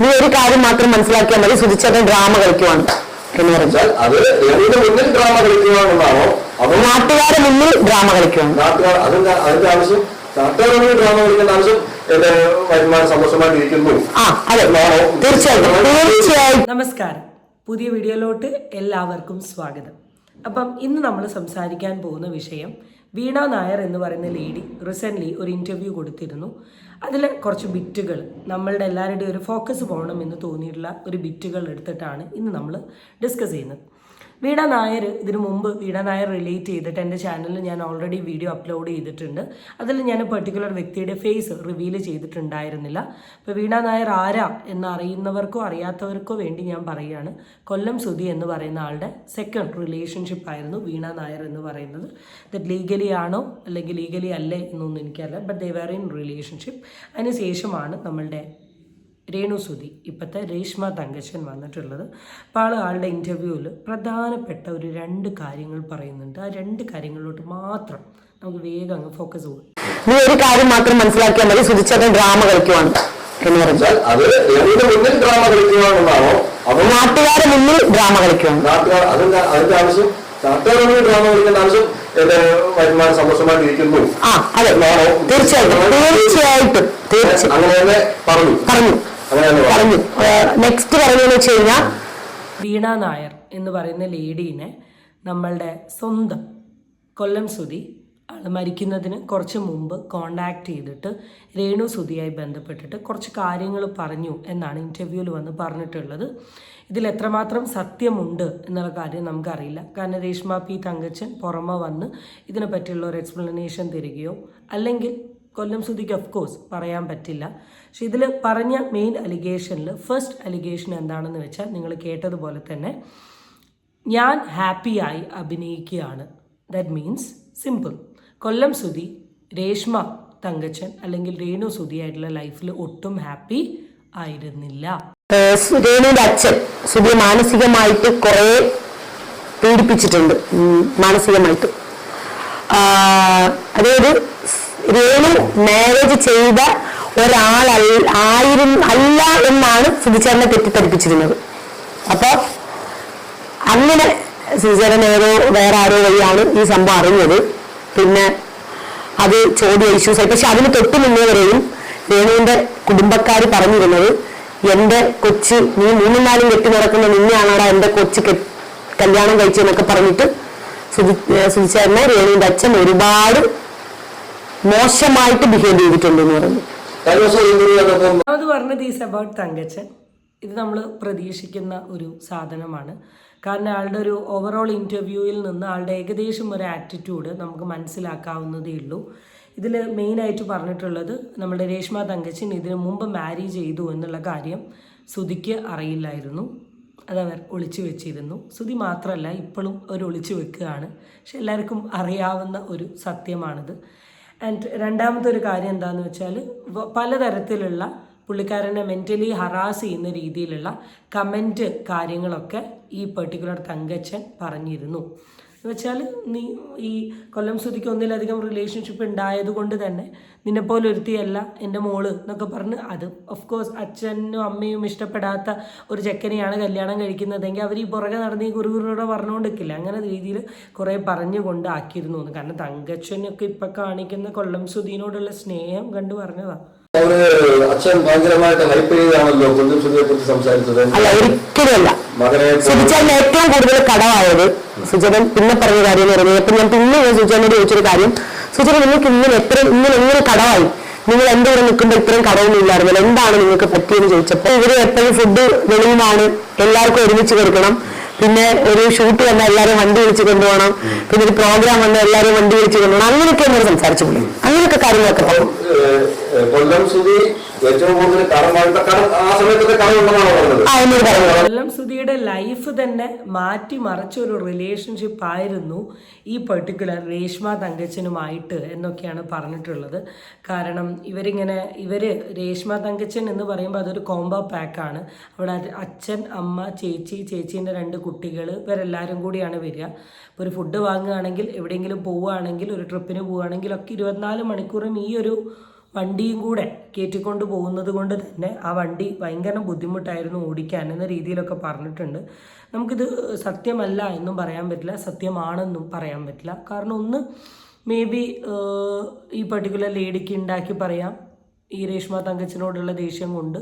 നീ ഒരു കാര്യം മാത്രം മനസ്സിലാക്കിയാൽ മതി. സുധിച്ചേട്ടൻ ഡ്രാമ കളിക്കുവാണ് എന്ന് പറഞ്ഞു. അത് എവിടെ മുന്നിൽ ഡ്രാമ കളിക്കുവാണെന്നാണോ? അതോ നാട്ടുകാരെ മുന്നിൽ ഡ്രാമ കളിക്കുവാണ് നാട്ടുകാർ അതിന്റെ അതിന്റെ ആവശ്യം? നാട്ടുകാരെ മുന്നിൽ ഡ്രാമ കളിക്കേണ്ട ആവശ്യം എന്റെ വരുമാനം സന്തോഷമായിട്ടിരിക്കുന്നു ആ അതെ. തീർച്ചയായിട്ടും തീർച്ചയായും നമസ്കാരം. പുതിയ വീഡിയോയിലോട്ട് എല്ലാവർക്കും സ്വാഗതം. അപ്പം ഇന്ന് നമ്മൾ സംസാരിക്കാൻ പോകുന്ന വിഷയം വീണ നായർ എന്ന് പറയുന്ന ലേഡി റീസെന്റ്ലി ഒരു ഇന്റർവ്യൂ കൊടുത്തിരുന്നു. അതിൽ കുറച്ച് ബിറ്റുകൾ നമ്മളുടെ എല്ലാവരുടെയും ഒരു ഫോക്കസ് പോകണം എന്ന് തോന്നിയിട്ടുള്ള ഒരു ബിറ്റുകൾ എടുത്തിട്ടാണ് ഇന്ന് നമ്മൾ ഡിസ്കസ് ചെയ്യുന്നത്. വീണ നായർ ഇതിനു മുമ്പ് വീണ നായർ റിലേറ്റ് ചെയ്തിട്ട് എന്റെ ചാനലിൽ ഞാൻ ഓൾറെഡി വീഡിയോ അപ്ലോഡ് ചെയ്തിട്ടുണ്ട്. അതിൽ ഞാൻ പെർട്ടിക്കുലർ വ്യക്തിയുടെ ഫേസ് റിവീൽ ചെയ്തിട്ടുണ്ടായിരുന്നില്ല. ഇപ്പോൾ വീണ നായർ ആരാ എന്ന് അറിയുന്നവർക്കോ അറിയാത്തവർക്കോ വേണ്ടി ഞാൻ പറയുകയാണ്. കൊല്ലം സുധി എന്ന് പറയുന്ന ആളുടെ സെക്കൻഡ് റിലേഷൻഷിപ്പ് ആയിരുന്നു വീണ നായർ എന്ന് പറയുന്നത്. ദറ്റ് ലീഗലി ആണോ അല്ലെങ്കിൽ ലീഗലി അല്ലേ എന്നൊന്നും എനിക്കറിയില്ല. But they were in relationship അതിനുശേഷമാണ് നമ്മളുടെ രേണു സുധി ഇപ്പോഴത്തെ രേഷ്മ തങ്കച്ചൻ വന്നിട്ടുള്ളത്. അപ്പോൾ ആൾ ആളുടെ ഇന്റർവ്യൂവിൽ പ്രധാനപ്പെട്ട ഒരു രണ്ട് കാര്യങ്ങൾ പറയുന്നുണ്ട്. ആ രണ്ട് കാര്യങ്ങളിലോട്ട് മാത്രം നമുക്ക് വേഗം അങ്ങ് ഫോക്കസ് പോകും നീ ഒരു കാര്യം മാത്രം മനസ്സിലാക്കിയാൽ മതി. സുധിച്ചേട്ടൻ ഡ്രാമ കളിക്കുവാണ് എന്ന് പറഞ്ഞാൽ അത് എവിടെ മുന്നിൽ ഡ്രാമ കളിക്കുവാണെന്നാണോ? അതോ നാട്ടുകാരെ മുന്നിൽ ഡ്രാമ കളിക്കുവാണ്. നാട്ടുകാർ അതിന്റെ അതിന്റെ ആവശ്യം? നാട്ടുകാരുടെ മുന്നിൽ ഡ്രാമ കളിക്കേണ്ട ആവശ്യം സന്തോഷമായിട്ടിരിക്കുന്നു ആ അതെ. തീർച്ചയായിട്ടും. തീർച്ചയായിട്ടും. തീർച്ചയായും അങ്ങനെ തന്നെ പറഞ്ഞു. പറഞ്ഞു. പറഞ്ഞു. പറഞ്ഞു നെക്സ്റ്റ് പറയുന്നതെന്ന് വെച്ച് കഴിഞ്ഞാൽ വീണ നായർ എന്ന് പറയുന്ന ലേഡീനെ നമ്മളുടെ സ്വന്തം കൊല്ലം സുധി ആൾ മരിക്കുന്നതിന് കുറച്ച് മുമ്പ് കോണ്ടാക്ട് ചെയ്തിട്ട് രേണു സുധിയായി ബന്ധപ്പെട്ടിട്ട് കുറച്ച് കാര്യങ്ങൾ പറഞ്ഞു എന്നാണ് ഇന്റർവ്യൂവിൽ വന്ന് പറഞ്ഞിട്ടുള്ളത്. ഇതിൽ എത്രമാത്രം സത്യമുണ്ട് എന്നുള്ള കാര്യം നമുക്കറിയില്ല. കാരണം രേഷ്മ പി തങ്കച്ചൻ പുറമെ വന്ന് ഇതിനെ പറ്റിയുള്ള ഒരു എക്സ്പ്ലനേഷൻ തരികയോ അല്ലെങ്കിൽ കൊല്ലം സുധിക്ക് ഓഫ് കോഴ്സ് പറയാൻ പറ്റില്ല. പക്ഷെ ഇതിൽ പറഞ്ഞ മെയിൻ അലിഗേഷനിൽ ഫസ്റ്റ് അലിഗേഷൻ എന്താണെന്ന് വെച്ചാൽ നിങ്ങൾ കേട്ടതുപോലെ തന്നെ ഞാൻ ഹാപ്പിയായി അഭിനയിക്കുകയാണ്. That means simple Kollam Sudhi Reshma Thankachan അല്ലെങ്കിൽ രേണു സുധി ആയിട്ടുള്ള ലൈഫിൽ ഒട്ടും ഹാപ്പി ആയിരുന്നില്ല. രേണുവിന്റെ അച്ഛൻ സുധി മാനസികമായിട്ട് കുറെ പീഡിപ്പിച്ചിട്ടുണ്ട്. മാനസികമായിട്ട്. അതായത് രേണു മാരേജ് ചെയ്ത ഒരാൾ ആയിരം അല്ല എന്നാണ് സുധിച്ചേരനെ തെറ്റിദ്ധരിപ്പിച്ചിരുന്നത്. അപ്പൊ അങ്ങനെ സുധിച്ചേരൻ ഏതോ വേറെ ആരോ വഴിയാണ് ഈ സംഭവം അറിഞ്ഞത്. പിന്നെ അത് ചോദ്യ ഇഷ്യൂസ് ആയി. പക്ഷെ അതിന് തൊട്ട് മുന്നേ വരെയും രേണുവിന്റെ കുടുംബക്കാർ പറഞ്ഞിരുന്നത് എന്റെ കൊച്ച് നീ മൂന്നും നാലും കെട്ടി നടക്കുന്ന നിന്നെയാണോടാ എന്റെ കൊച്ച് കല്യാണം കഴിച്ചെന്നൊക്കെ പറഞ്ഞിട്ട് സുധി സുധിച്ചേരനെ രേണുവിന്റെ അച്ഛൻ ഒരുപാട് മോശമായിട്ട് ബിഹേവ് ചെയ്തിട്ടുണ്ട് എന്ന് പറഞ്ഞു അത് പറഞ്ഞത് ഈസ് അബൌട്ട് തങ്കച്ചൻ. ഇത് നമ്മൾ പ്രതീക്ഷിക്കുന്ന ഒരു സാധനമാണ്. കാരണം ആളുടെ ഒരു ഓവറോൾ ഇന്റർവ്യൂവിൽ നിന്ന് ആളുടെ ഏകദേശം ഒരു ആറ്റിറ്റ്യൂഡ് നമുക്ക് മനസ്സിലാക്കാവുന്നതേ ഉള്ളൂ. ഇതിൽ മെയിനായിട്ട് പറഞ്ഞിട്ടുള്ളത് നമ്മുടെ രേഷ്മ തങ്കച്ചൻ ഇതിനു മുമ്പ് മാരി ചെയ്തു എന്നുള്ള കാര്യം സുധിക്ക് അറിയില്ലായിരുന്നു. അതവർ ഒളിച്ചു വെച്ചിരുന്നു. സുധി മാത്രമല്ല ഇപ്പോഴും ഒരു ഒളിച്ചു വെക്കുകയാണ്. പക്ഷെ എല്ലാവർക്കും അറിയാവുന്ന ഒരു സത്യമാണിത്. ആൻഡ് രണ്ടാമത്തെ ഒരു കാര്യം എന്താണെന്ന് വെച്ചാൽ പലതരത്തിലുള്ള പുള്ളിക്കാരനെ മെന്റലി ഹറാസ് ചെയ്യുന്ന രീതിയിലുള്ള കമന്റ് കാര്യങ്ങളൊക്കെ ഈ പെർട്ടിക്കുലർ തങ്കച്ചൻ പറഞ്ഞിരുന്നു. എന്ന് വെച്ചാൽ നീ ഈ കൊല്ലം ശ്രുതിക്ക് ഒന്നിലധികം റിലേഷൻഷിപ്പ് ഉണ്ടായത് കൊണ്ട് തന്നെ നിന്നെപ്പോലെ ഒരുത്തിയല്ല എന്റെ മോൾ എന്നൊക്കെ പറഞ്ഞ് അത് ഓഫ് കോഴ്സ് അച്ഛനും അമ്മയും ഇഷ്ടപ്പെടാത്ത ഒരു ചെക്കനെയാണ് കല്യാണം കഴിക്കുന്നതെങ്കിൽ അവർ ഈ പുറകെ നടന്ന് ഈ കുറുകുറുടെ പറഞ്ഞുകൊണ്ടിരിക്കില്ല. അങ്ങനെ രീതിയിൽ കുറേ പറഞ്ഞുകൊണ്ട് ആക്കിയിരുന്നു എന്ന്. കാരണം തങ്കച്ചനൊക്കെ ഇപ്പം കാണിക്കുന്ന കൊല്ലം ശ്രുതിനോടുള്ള സ്നേഹം കണ്ടു പറഞ്ഞതാണ് അവർ അച്ഛൻ ഭയങ്കരമായിട്ട് ഹൈപ്പ് ചെയ്താണല്ലോ കുഞ്ഞു ശ്രുതിയെ കുറിച്ച് സംസാരിച്ചത്. അല്ല ഒരിക്കലും അല്ല ഏറ്റവും കൂടുതൽ കടമായത് സുജനൻ പിന്നെ പറഞ്ഞ കാര്യം എന്ന് പറയുന്നത് ഇപ്പൊ ഞാൻ പിന്നെ ഞാൻ സുജനോട് ചോദിച്ചൊരു കാര്യം. സുജന നിങ്ങൾക്ക് ഇങ്ങനെ എത്ര ഇങ്ങനെ എങ്ങനെ കടമായി? നിങ്ങൾ എന്റെ കൂടെ നിൽക്കുമ്പോൾ ഇത്രയും കടമൊന്നും ഇല്ലായിരുന്നല്ലോ? എന്താണ് നിങ്ങൾക്ക് പറ്റിയെന്ന് ചോദിച്ചപ്പോൾ ഇവർ എപ്പോഴും ഫുഡ് വെളിയുമാണ് എല്ലാവർക്കും ഒരുമിച്ച് കൊടുക്കണം. പിന്നെ ഒരു ഷൂട്ട് വന്നാൽ എല്ലാവരും വണ്ടി വിളിച്ച് കൊണ്ടുപോകണം. പിന്നെ ഒരു പ്രോഗ്രാം വന്നാൽ എല്ലാവരും വണ്ടി വിളിച്ച് കൊണ്ടുപോകണം. അങ്ങനെയൊക്കെ എന്നോട് സംസാരിച്ചു പുള്ളി. അങ്ങനെയൊക്കെ കാര്യങ്ങളൊക്കെ പറഞ്ഞു. കൊല്ലം സുധി ഏറ്റവും കൂടുതൽ കടം ആ സമയത്തൊക്കെ കടം ഉണ്ടെന്നാണോ പറഞ്ഞത്? കൊല്ലം സുധിയുടെ ലൈഫ് തന്നെ മാറ്റി മറിച്ച ഒരു റിലേഷൻഷിപ്പ് ആയിരുന്നു ഈ പെർട്ടിക്കുലർ രേഷ്മ തങ്കച്ചനുമായിട്ട് എന്നൊക്കെയാണ് പറഞ്ഞിട്ടുള്ളത്. കാരണം ഇവരിങ്ങനെ ഇവർ രേഷ്മ തങ്കച്ചൻ എന്ന് പറയുമ്പോൾ അതൊരു കോംബോ പാക്കാണ് അവിടെ അച്ഛൻ അമ്മ ചേച്ചി ചേച്ചീന്റെ രണ്ട് കുട്ടികൾ ഇവരെല്ലാവരും കൂടിയാണ് വരിക. ഇപ്പോൾ ഒരു ഫുഡ് വാങ്ങുകയാണെങ്കിൽ എവിടെയെങ്കിലും പോവുകയാണെങ്കിൽ ഒരു ട്രിപ്പിന് പോവുകയാണെങ്കിൽ ഒക്കെ ഇരുപത്തിനാല് മണിക്കൂറും ഈ ഒരു വണ്ടിയും കൂടെ കയറ്റിക്കൊണ്ട് പോകുന്നത് കൊണ്ട് തന്നെ ആ വണ്ടി ഭയങ്കര ബുദ്ധിമുട്ടായിരുന്നു ഓടിക്കാൻ എന്ന രീതിയിലൊക്കെ പറഞ്ഞിട്ടുണ്ട്. നമുക്കിത് സത്യമല്ല എന്നും പറയാൻ പറ്റില്ല സത്യമാണെന്നും പറയാൻ പറ്റില്ല. കാരണം ഒന്ന് മേ ബി ഈ പർട്ടിക്കുലർ ലേഡിക്ക് ഉണ്ടാക്കി പറയാം. ഈ രേഷ്മ തങ്കച്ചിനോടുള്ള ദേഷ്യം കൊണ്ട്.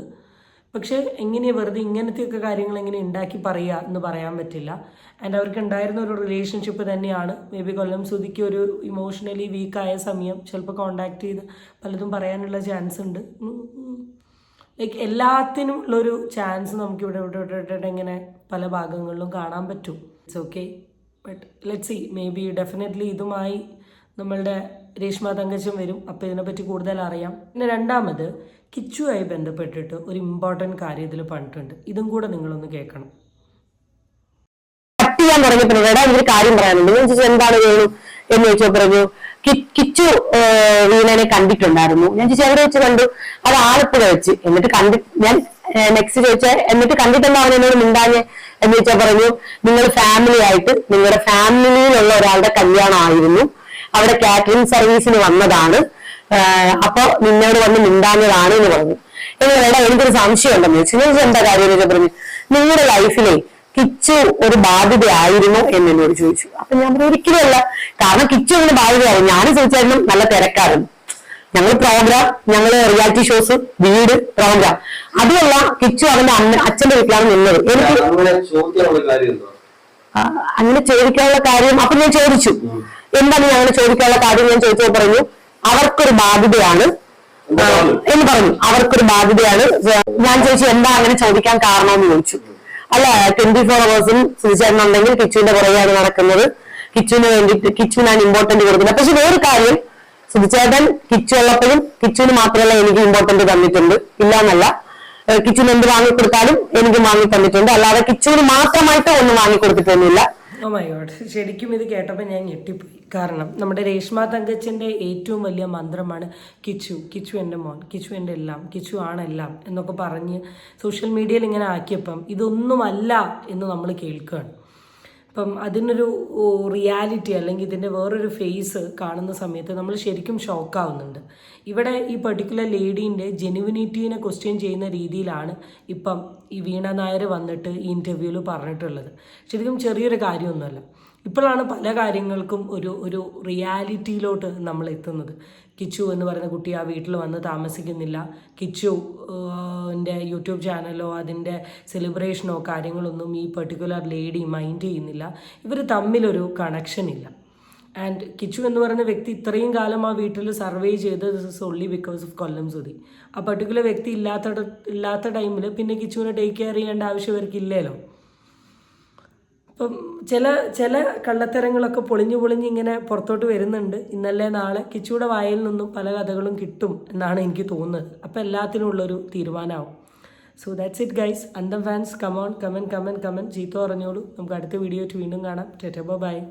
പക്ഷേ എങ്ങനെ വെറുതെ ഇങ്ങനത്തെയൊക്കെ കാര്യങ്ങൾ എങ്ങനെ ഉണ്ടാക്കി പറയുക എന്ന് പറയാൻ പറ്റില്ല. ആൻഡ് അവർക്ക് ഉണ്ടായിരുന്ന ഒരു റിലേഷൻഷിപ്പ് തന്നെയാണ്. മേ ബി കൊല്ലം സുധിക്ക് ഒരു ഇമോഷണലി വീക്കായ സമയം ചിലപ്പോൾ കോണ്ടാക്ട് ചെയ്ത് പലതും പറയാനുള്ള ചാൻസ് ഉണ്ട്. ലൈക്ക് എല്ലാത്തിനും ഉള്ളൊരു ചാൻസ് നമുക്ക് ഇവിടെ ഇവിടെ ഇവിടെ ഇവിടെ ഇങ്ങനെ പല ഭാഗങ്ങളിലും കാണാൻ പറ്റും. It's okay but let see maybe definitely ഇതുമായി നമ്മളുടെ രേഷ്മ തങ്കച്ചൻ വരും. അപ്പോൾ ഇതിനെപ്പറ്റി കൂടുതൽ അറിയാം. പിന്നെ രണ്ടാമത് കിച്ചുവായി ബന്ധപ്പെട്ടിട്ട് ഒരു ഇമ്പോർട്ടന്റ് കാര്യം ഇതിൽ പറഞ്ഞിട്ടുണ്ട്. ഇതും കൂടെ നിങ്ങളൊന്ന് കേൾക്കണം. കട്ട് ചെയ്യാൻ തുടങ്ങിയപ്പോഴും എനിക്കൊരു കാര്യം പറയാനുണ്ട്. ഞാൻ ചോദിച്ചു എന്താണ് വേണു എന്ന് ചോദിച്ചാൽ പറഞ്ഞു "കി- കിച്ചു വീണനെ കണ്ടിട്ടുണ്ടായിരുന്നു. ഞാൻ ചോദിച്ചു എവിടെ വെച്ച് കണ്ടു? അത് ആലപ്പുഴ വെച്ച്. എന്നിട്ട് കണ്ടി ഞാൻ നെക്സ്റ്റ് ചോദിച്ച എന്നിട്ട് കണ്ടിട്ടുണ്ടോ അവൻ എന്നോട് മിണ്ടാഞ്ഞ് എന്ന് ചോദിച്ചാൽ പറഞ്ഞു നിങ്ങൾ ഫാമിലി ആയിട്ട് നിങ്ങളുടെ ഫാമിലിയിലുള്ള ഒരാളുടെ കല്യാണം ആയിരുന്നു അവിടെ കാറ്ററിംഗ് സർവീസിന് വന്നതാണ്. അപ്പൊ നിന്നോട് വന്ന് മിണ്ടാഞ്ഞതാണ് എന്ന് പറഞ്ഞു. എന്ന് എടാ എനിക്കൊരു സംശയം ഉണ്ടെന്ന് ചോദിച്ചു ഞാൻ എന്താ കാര്യം എന്ന് പറഞ്ഞു നിങ്ങളുടെ ലൈഫിലെ കിച്ചു ഒരു ബാധ്യതയായിരുന്നു എന്ന് എന്നോട് ചോദിച്ചു. അപ്പൊ ഞാൻ പറഞ്ഞു ഒരിക്കലും അല്ല. കാരണം കിച്ചു അങ്ങനെ ബാധ്യതയായിരുന്നു. ഞാൻ ചോദിച്ചായിരുന്നു നല്ല തിരക്കായിരുന്നു. ഞങ്ങൾ പ്രോഗ്രാം ഞങ്ങൾ റിയാലിറ്റി ഷോസ് വീട് പ്രോഗ്രാം അതുമല്ല കിച്ചു അവന്റെ അമ്മ അച്ഛന്റെ വീട്ടിലാണ് നിന്നത്. എനിക്ക് അങ്ങനെ ചോദിക്കാനുള്ള കാര്യം അപ്പൊ ഞാൻ ചോദിച്ചു. എന്താണ് ഞങ്ങൾ ചോദിക്കാനുള്ള കാര്യം ഞാൻ ചോദിച്ചത് പറഞ്ഞു. അവർക്കൊരു ബാധ്യതയാണ്. എന്ന് പറഞ്ഞു. അവർക്കൊരു ബാധ്യതയാണ്. ഞാൻ ചോദിച്ചു എന്താ അങ്ങനെ ചോദിക്കാൻ കാരണം എന്ന് ചോദിച്ചു. അല്ല ട്വന്റി ഫോർ അവേഴ്സും സുചേട്ടനുണ്ടെങ്കിൽ കിച്ചുവിന്റെ പുറകെയാണ് നടക്കുന്നത്. കിച്ചുവിന് വേണ്ടിയിട്ട് കിച്ചുവിനാണ് ഇമ്പോർട്ടന്റ് കൊടുക്കുന്നത്. പക്ഷെ വേറൊരു കാര്യം സുധിച്ചേട്ടൻ കിച്ചു ഉള്ളപ്പോഴും കിച്ചുവിന് മാത്രമല്ല എനിക്ക് ഇമ്പോർട്ടന്റ് തന്നിട്ടുണ്ട്. ഇല്ല എന്നല്ല കിച്ചുവിന് എന്ത് വാങ്ങിക്കൊടുത്താലും എനിക്ക് വാങ്ങി തന്നിട്ടുണ്ട്. അല്ലാതെ കിച്ചുവിന് മാത്രമായിട്ട് ഒന്നും വാങ്ങിക്കൊടുത്തിട്ടൊന്നുമില്ല. ഓ മൈ ഗോഡ് ശരിക്കും ഇത് കേട്ടപ്പോൾ ഞാൻ ഞെട്ടിപ്പോയി. കാരണം നമ്മുടെ രേഷ്മ തങ്കച്ചന്റെ ഏറ്റവും വലിയ മന്ത്രമാണ് കിച്ചു. കിച്ചു എന്റെ മോൻ. കിച്ചു എന്റെ എല്ലാം. കിച്ചു ആണെല്ലാം എന്നൊക്കെ പറഞ്ഞ് സോഷ്യൽ മീഡിയയിൽ ഇങ്ങനെ ആക്കിയപ്പം ഇതൊന്നുമല്ല എന്ന് നമ്മൾ കേൾക്കുകയാണ്. അപ്പം അതിനൊരു റിയാലിറ്റി അല്ലെങ്കിൽ ഇതിന്റെ വേറൊരു ഫേസ് കാണുന്ന സമയത്ത് നമ്മൾ ശരിക്കും ഷോക്കാവുന്നുണ്ട് ഇവിടെ ഈ പെർട്ടിക്കുലർ ലേഡീന്റെ ജെനുവിനിറ്റീനെ ക്വസ്റ്റ്യൻ ചെയ്യുന്ന രീതിയിലാണ് ഇപ്പം ഈ വീണ നായർ വന്നിട്ട് ഈ ഇന്റർവ്യൂവിൽ പറഞ്ഞിട്ടുള്ളത്. ശരിക്കും ചെറിയൊരു കാര്യമൊന്നുമല്ല. ഇപ്പോഴാണ് പല കാര്യങ്ങൾക്കും ഒരു ഒരു റിയാലിറ്റിയിലോട്ട് നമ്മൾ എത്തുന്നത് കിച്ചു എന്ന് പറയുന്ന കുട്ടി ആ വീട്ടിൽ വന്ന് താമസിക്കുന്നില്ല. കിച്ചു എന്റെ യൂട്യൂബ് ചാനലോ അതിന്റെ സെലിബ്രേഷനോ കാര്യങ്ങളൊന്നും ഈ പെർട്ടിക്കുലർ ലേഡി മൈൻഡ് ചെയ്യുന്നില്ല. ഇവർ തമ്മിലൊരു കണക്ഷൻ ഇല്ല. ആൻഡ് കിച്ചു എന്ന് പറയുന്ന വ്യക്തി ഇത്രയും കാലം ആ വീട്ടിൽ സർവേ ചെയ്ത് this is only because of Kollam Sudhi ആ പെർട്ടിക്കുലർ വ്യക്തി ഇല്ലാത്ത ഇല്ലാത്ത ടൈമിൽ പിന്നെ കിച്ചുവിനെ ടേക്ക് കെയർ ചെയ്യേണ്ട ആവശ്യം ഇവർക്ക് അപ്പം ചില ചില കള്ളത്തരങ്ങളൊക്കെ പൊളിഞ്ഞു പൊളിഞ്ഞ് ഇങ്ങനെ പുറത്തോട്ട് വരുന്നുണ്ട്. ഇന്നലെ നാളെ കിച്ചുടെ വായിൽ നിന്നും പല കഥകളും കിട്ടും എന്നാണ് എനിക്ക് തോന്നുന്നത്. അപ്പം എല്ലാത്തിനും ഉള്ളൊരു തീരുമാനമാവും. സോ ദാറ്റ്സ് ഇറ്റ് ഗൈസ് അന്തം fans come on come on come on come on ചീത്ത പറഞ്ഞോളൂ. നമുക്ക് അടുത്ത വീഡിയോ വീണ്ടും കാണാം. ടെറ്റബോ ബൈ